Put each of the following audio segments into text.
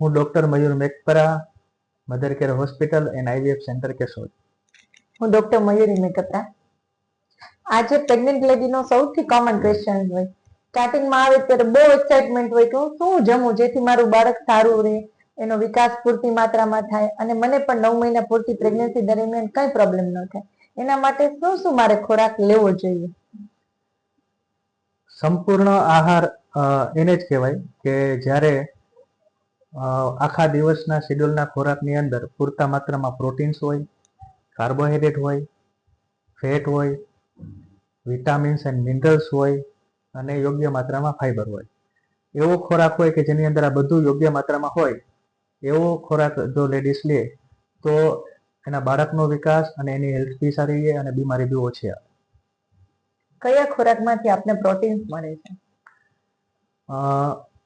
હું doctor Mayur Mekapara mother care hospital and IVF centre Keshod હું doctor Mayuri મેકપરા. આજે pregnant લેડીનો સૌથી કોમન ક્વેશ્ચન હોય. સ્ટાર્ટિંગમાં આવે ત્યારે બહુ એક્સાઇટમેન્ટ હોય કે હું શું જમું જેથી મારું બાળક સારું રહે, એનો વિકાસ પૂરતી માત્રામાં થાય અને મને પણ નવ મહિના પૂરતી પ્રેગ્નન્સી દરમિયાન કઈ પ્રોબ્લેમ ન થાય. એના માટે શું શું મારે ખોરાક લેવો જોઈએ? સંપૂર્ણ આહાર એને જ કહેવાય કે જ્યારે આખા દિવસના શેડ્યુલના ખોરાકની અંદર પૂરતા માત્રામાં પ્રોટીન્સ હોય કાર્બોહાઈડ્રેટ હોય ફેટ હોય વિટામિન્સ એન્ડ મિનરલ્સ હોય અને યોગ્ય માત્રામાં ફાઈબર હોય. એવો ખોરાક હોય કે જેની અંદર આ બધું યોગ્ય માત્રામાં હોય એવો ખોરાક જો લેડીઝ લે તો એના બાળકનો વિકાસ અને એની હેલ્થ બી સારી રહે અને બીમારી બી ઓછી આવે. કયા ખોરાકમાંથી આપને પ્રોટીન્સ મળે છે?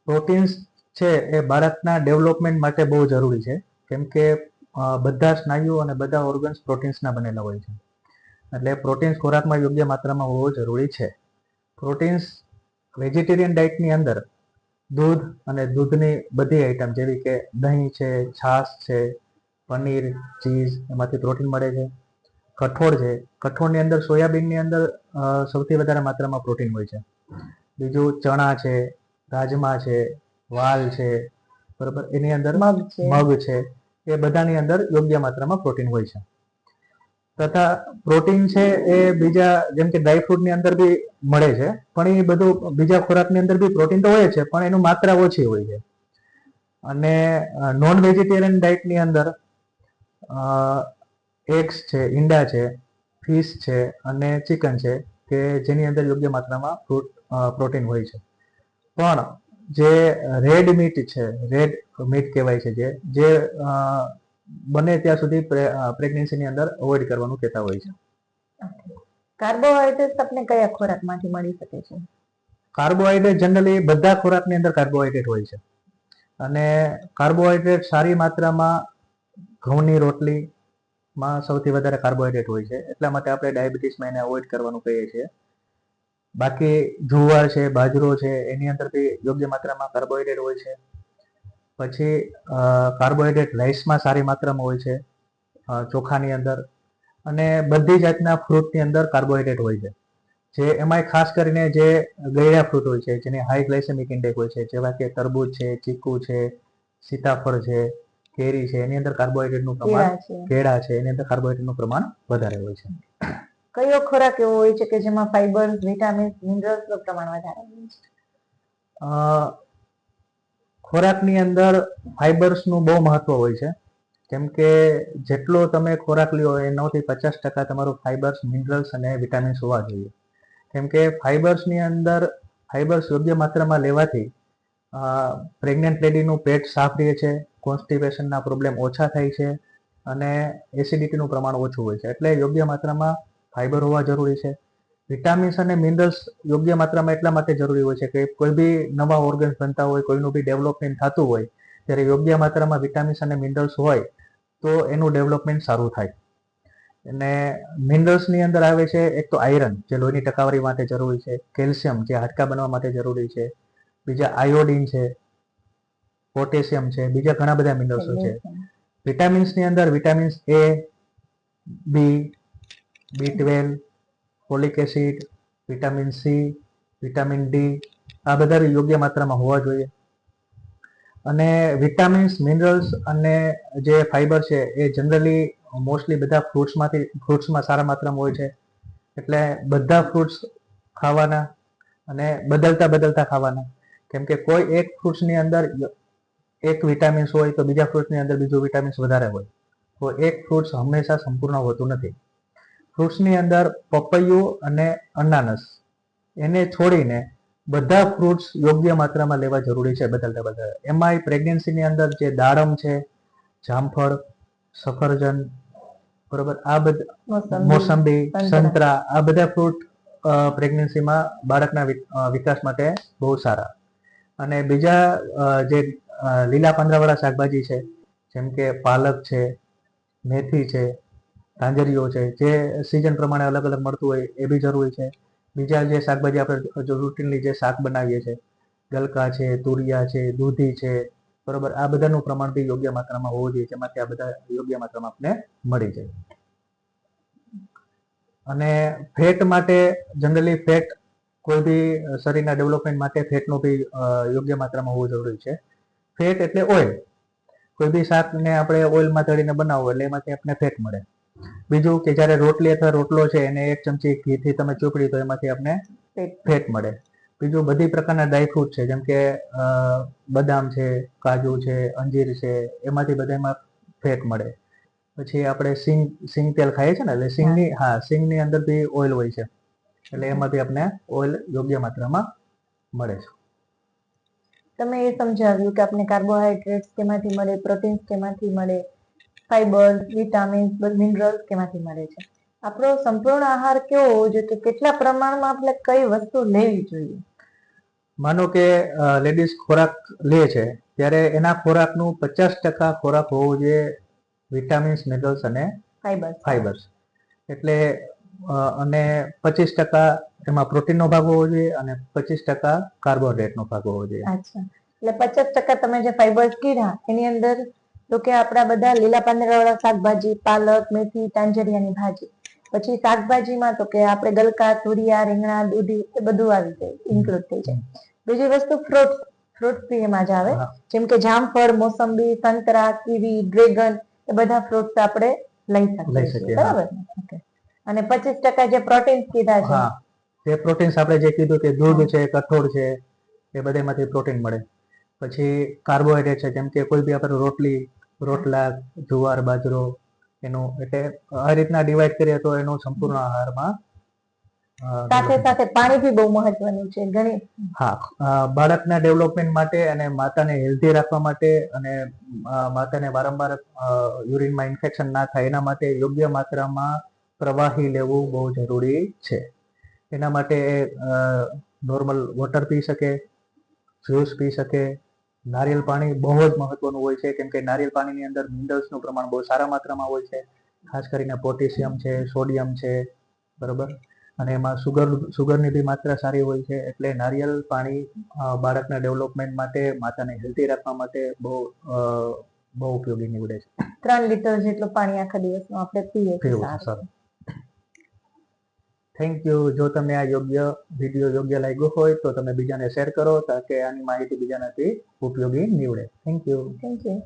પ્રોટીન્સ છે એ બાળકના ડેવલપમેન્ટ માટે બહુ જરૂરી છે. કેમ કે બધા સ્નાયુઓ અને બધા ઓર્ગન્સ પ્રોટીન્સના બનેલા હોય છે. એટલે પ્રોટીન્સ ખોરાકમાં યોગ્ય માત્રામાં હોવો જરૂરી છે. પ્રોટીન્સ વેજીટેરિયન ડાયટની અંદર દૂધ અને દૂધની બધી આઈટમ જેવી કે દહીં છે, છાશ છે, પનીર ચીઝ એમાંથી પ્રોટીન મળે છે. કઠોળ છે. કઠોળની અંદર સોયાબીનની અંદર સૌથી વધારે માત્રામાં પ્રોટીન હોય છે. બીજું ચણા છે, રાજમા છે વાલ છે બરોબર? એની અંદર મગ છે. એ બધાની અંદર યોગ્ય માત્રામાં પ્રોટીન હોય છે. તથા પ્રોટીન છે એ બીજા જેમ કે ડ્રાયફ્રૂટની અંદર બી મળે છે પણ એ બધું બીજા ખોરાકની અંદર બી પ્રોટીન તો હોય છે પણ એનું માત્રા ઓછી હોય છે. અને નોન વેજીટેરિયન ડાયટની અંદર એગ્સ છે ઈંડા છે ફિશ છે અને ચિકન છે કે જેની અંદર યોગ્ય માત્રામાં પ્રોટીન હોય છે. પણ જે રેડ મીટ છે રેડ મીટ કહેવાય છે જે જે બને ત્યાં સુધી પ્રેગ્નન્સીની અંદર અવોઇડ કરવાનું કહેતા હોય છે. કાર્બોહાઇડ્રેટ આપને કયા ખોરાકમાંથી મળી શકે છે? કાર્બોહાઈડ્રેટ જનરલી બધા ખોરાકની અંદર કાર્બોહાઈડ્રેટ હોય છે. અને કાર્બોહાઈડ્રેટ સારી માત્રામાં ઘઉંની રોટલીમાં સૌથી વધારે કાર્બોહાઈડ્રેટ હોય છે. એટલા માટે આપણે ડાયાબિટીસમાં એને અવોઇડ કરવાનું કહીએ છીએ. બાકી જુવાર છે બાજરો છે એની અંદર બી યોગ્ય માત્રામાં કાર્બોહાઈડ્રેટ હોય છે. પછી કાર્બોહાઈડ્રેટ રાઈસમાં સારી માત્રામાં હોય છે ચોખાની અંદર. અને બધી જાતના ફ્રૂટની અંદર કાર્બોહાઈડ્રેટ હોય છે. જે એમાંય ખાસ કરીને જે ગળ્યા ફ્રૂટ હોય છે જેની હાઈ ગ્લાયસેમિક ઇન્ડેક્સ હોય છે જેવા કે તરબૂચ છે ચીકુ છે સીતાફળ છે કેરી છે એની અંદર કાર્બોહાઈડ્રેટનું પ્રમાણ કેળા છે. કેળા છે એની અંદર કાર્બોહાઈડ્રેટનું પ્રમાણ વધારે હોય છે. કયો ખોરાક એવો હોય છે કે જેમાં ફાઈબર વિટામિન્સ મિનરલ્સનું પ્રમાણ વધારે હોય છે? ખોરાકની અંદર ફાઇબર્સનું બહુ મહત્વ હોય છે. કેમ કે જેટલો તમે ખોરાક લ્યો એ નવથી પચાસ ટકા તમારું ફાઇબર્સ મિનરલ્સ અને વિટામિન્સ હોવા જોઈએ. કેમ કે ફાઇબર્સની અંદર ફાઇબર્સ યોગ્ય માત્રામાં લેવાથી પ્રેગ્નન્ટ લેડીનું પેટ સાફ રહે છે કોન્સ્ટિપેશનના પ્રોબ્લેમ ઓછા થાય છે અને એસિડિટીનું પ્રમાણ ઓછું હોય છે. એટલે યોગ્ય માત્રામાં ફાઇબર હોવા જરૂરી છે. વિટામિન્સ અને મિનરલ્સ યોગ્ય માત્રામાં એટલા માટે જરૂરી હોય છે કે કોઈ બી નવા ઓર્ગન્સ બનતા હોય કોઈનું બી ડેવલપમેન્ટ થતું હોય ત્યારે યોગ્ય માત્રામાં વિટામિન્સ અને મિનરલ્સ હોય તો એનું ડેવલપમેન્ટ સારું થાય. અને મિનરલ્સની અંદર આવે છે એક તો આયરન જે લોહીની ટકાવારી માટે જરૂરી છે કેલ્શિયમ જે હાડકા બનવા માટે જરૂરી છે બીજા આયોડિન છે પોટેશિયમ છે બીજા ઘણા બધા મિનરલ્સો છે. વિટામિન્સની અંદર vitamins A B B twelve folic acid vitamin C vitamin D આ બધા યોગ્ય માત્રામાં હોવા જોઈએ. અને વિટામિન્સ મિનરલ્સ અને જે ફાઈબર છે, એ જનરલી મોસ્ટલી બધા ફ્રૂટ્સમાંથી ફ્રૂટ્સમાં સારા માત્રામાં હોય છે. એટલે બધા ફ્રૂટ્સ ખાવાના અને બદલતા બદલતા ખાવાના. કેમ કે કોઈ એક ફ્રૂટ્સની અંદર એક વિટામિન્સ હોય તો બીજા ફ્રૂટ્સની અંદર બીજું વિટામિન્સ વધારે હોય. તો એક ફ્રૂટ્સ હંમેશા સંપૂર્ણ હોતું નથી. ફ્રૂટ્સની અંદર પપૈયું અને અનાનસ. એને છોડીને બધા ફ્રૂટ્સ યોગ્ય માત્રામાં લેવા જરૂરી છે બદલતા બદલતા. એમાંય પ્રેગ્નન્સીની અંદર જે દાડમ છે જામફળ સફરજન બરોબર આ બધા મોસંબી સંતરા. આ બધા ફ્રૂટ પ્રેગ્નન્સીમાં બાળકના વિકાસ માટે બહુ સારા. અને બીજા જે લીલા પાંદરાવાળા શાકભાજી છે જેમ કે પાલક છે મેથી છે તાંજરીઓ છે, જે સિઝન પ્રમાણે અલગ અલગ મળતું હોય એ બી જરૂરી છે. બીજા જે શાકભાજી આપણે જો રૂટીનલી જે શાક બનાવીએ છીએ ગલકા છે, તુરિયા છે, દૂધી છે, બરોબર, આ બધાનું પ્રમાણ બી યોગ્ય માત્રામાં હોવું જોઈએ, જેમાંથી આ બધા યોગ્ય માત્રામાં આપણે મળી જાય. અને ફેટ માટે, જનરલી ફેટ કોઈ બી શરીરના ડેવલપમેન્ટ માટે ફેટનું બી યોગ્ય માત્રામાં હોવું જરૂરી છે. ફેટ એટલે ઓઇલ. કોઈ બી શાકને આપણે ઓઇલમાં તળીને બનાવવું એટલે એમાંથી આપણને ફેટ મળે. બીજું કે જ્યારે રોટલી અથવા રોટલો છે એને એક ચમચી ઘીથી તમે ચોપડી તો એમાંથી આપણે ફેટ મળે. બીજું બધી પ્રકારના ડ્રાયફ્રૂટ છે જેમ કે બદામ છે કાજુ છે અંજીર છે એમાંથી બધામાં ફેટ મળે. પછી આપણે સિંગ સિંગ તેલ ખાઈએ છીએ ને એટલે સિંગની હા. સિંગની અંદર બી ઓઇલ હોય છે. એટલે એમાંથી આપણે ઓઇલ યોગ્ય માત્રામાં મળે છે. તમે એ સમજાવ્યું કે આપણે કાર્બોહાઈડ્રેટ્સ કેમાંથી મળે પ્રોટીન્સ કેમાંથી મળે ફાઈબર્સ વિટામિન્સ મિનરલ્સ કેમાંથી મળે છે. આપણો સંપૂર્ણ આહાર કેવો હોવો જોઈએ કે કેટલા પ્રમાણમાં આપણે કઈ વસ્તુ લેવી જોઈએ? માનો કે લેડીઝ ખોરાક લે છે ત્યારે એના ખોરાકનું પચાસ ટકા ખોરાક હોવો જોઈએ વિટામિન્સ મિનરલ્સ અને ફાઈબર્સ. ફાઈબર્સ. એટલે અને પચીસ ટકા એમાં પ્રોટીનનો ભાગ હોવો જોઈએ અને પચીસ ટકા કાર્બોહાઈડ્રેટનો ભાગ હોવો જોઈએ. અચ્છા. એટલે પચાસ ટકા તમે જે ફાઈબર્સ કીધા એની અંદર તો કે આપણા બધા લીલા પાંદડાવાળા શાકભાજી પાલક મેથી તાંજરિયાની ભાજી. પછી શાકભાજીમાં તો કે આપણે ગલકા તુરિયા રીંગણા દૂધી એ બધું આવી જાય ઇન્ક્લુડ થઈ જાય. બીજી વસ્તુ ફ્રૂટ ફ્રૂટ બી એમાં જ આવે. જેમ કે જામફળ મોસંબી સંતરા કીવી ડ્રેગન એ બધા ફ્રૂટ્સ આપણે લઈ શકીએ. બરાબર? અને પચીસ ટકા જે પ્રોટીન કીધા છે. તે જે પ્રોટીન્સ આપણે જે કીધું કે દૂધ છે કઠોળ છે એ બધામાંથી પ્રોટીન મળે. પછી કાર્બોહાઈડ્રેટ છે જેમ કે કોઈ બી આપણે રોટલી રોટલા જુવાર બાજરો એનું એટલે આ રીતના ડિવાઈડ કરીએ તો એનું સંપૂર્ણ આહારમાં સાથે સાથે પાણી બી બહુ મહત્વનું છે ઘણી. હા બાળકના ડેવલપમેન્ટ માટે અને માતાને હેલ્ધી રાખવા માટે અને માતાને વારંવાર યુરિનમાં ઇન્ફેક્શન ના થાય એના માટે યોગ્ય માત્રામાં પ્રવાહી લેવું બહુ જરૂરી છે. એના માટે નોર્મલ વોટર પી શકે જ્યુસ પી શકે. નારિયેલ પાણી બહુ જ મહત્વનું હોય છે કેમ કે નારિયેલ પાણીની અંદર મિનરલ્સનું પ્રમાણ બહુ સારા માત્રામાં હોય છે. ખાસ કરીને પોટેશિયમ છે સોડિયમ છે બરોબર? અને એમાં સુગર સુગરની બી માત્રા સારી હોય છે એટલે નારિયેલ પાણી બાળકના ડેવલપમેન્ટ માટે માતાને હેલ્ધી રાખવા માટે બહુ બહુ ઉપયોગી નીવડે છે. ત્રણ લીટર જેટલું પાણી આખા દિવસમાં આપણે પીએ સારું. થેન્ક યુ જો તમને આ યોગ્ય વીડિયો યોગ્ય લાગ્યો હોય તો તમે બીજાને શેર કરો તાકે આની માહિતી બીજાનાથી ઉપયોગી નીવડે. Thank you thank you.